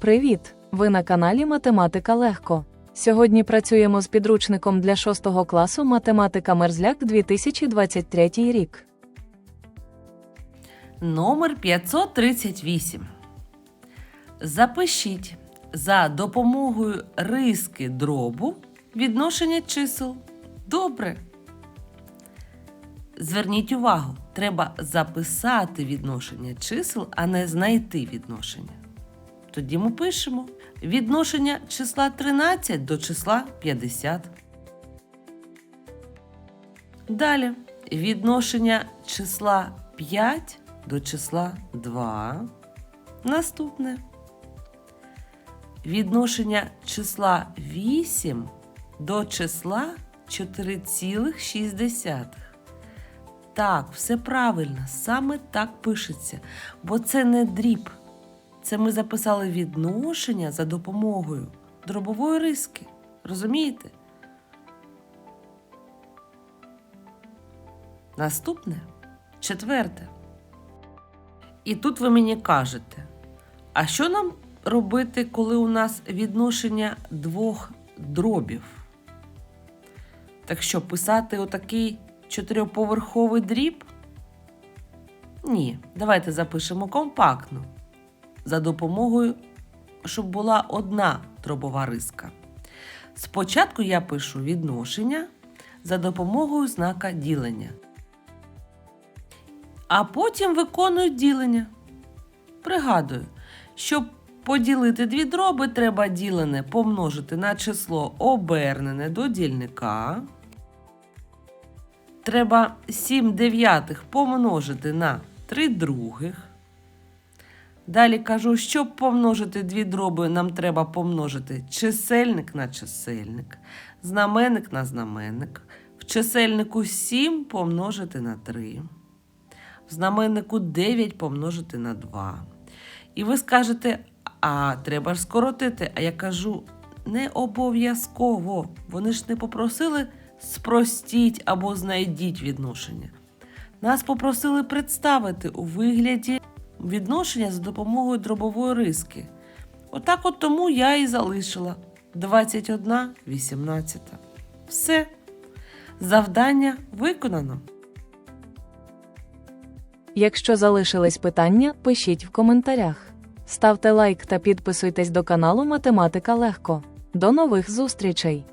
Привіт! Ви на каналі Математика Легко. Сьогодні працюємо з підручником для 6 класу Математика Мерзляк 2023 рік. Номер 538. Запишіть за допомогою риски дробу відношення чисел. Добре. Зверніть увагу, треба записати відношення чисел, а не знайти відношення. Тоді ми пишемо відношення числа 13 до числа 50. Далі відношення числа 5 до числа 2. Наступне. Відношення числа 8 до числа 4,6. Так, все правильно, саме так пишеться, бо це не дріб. Це ми записали відношення за допомогою дробової риски. Розумієте? Наступне четверте. І тут ви мені кажете, а що нам робити, коли у нас відношення двох дробів? Так що писати отакий чотириповерховий дріб? Ні, давайте запишемо компактно за допомогою, щоб була одна дробова риска. Спочатку я пишу відношення за допомогою знака ділення. А потім виконую ділення. Пригадую, щоб поділити дві дроби, треба ділене помножити на число обернене до дільника. Треба 7 дев'ятих помножити на 3 других. Далі кажу, щоб помножити дві дроби, нам треба помножити чисельник на чисельник, знаменник на знаменник. В чисельнику 7 помножити на 3. В знаменнику 9 помножити на 2. І ви скажете, а треба ж скоротити. А я кажу, не обов'язково. Вони ж не попросили спростіть або знайдіть відношення. Нас попросили представити у вигляді відношення за допомогою дробової риски. Отак от тому я і залишила 21 18. Все. Завдання виконано. Якщо залишились питання, пишіть в коментарях. Ставте лайк та підписуйтесь до каналу Математика Легко. До нових зустрічей!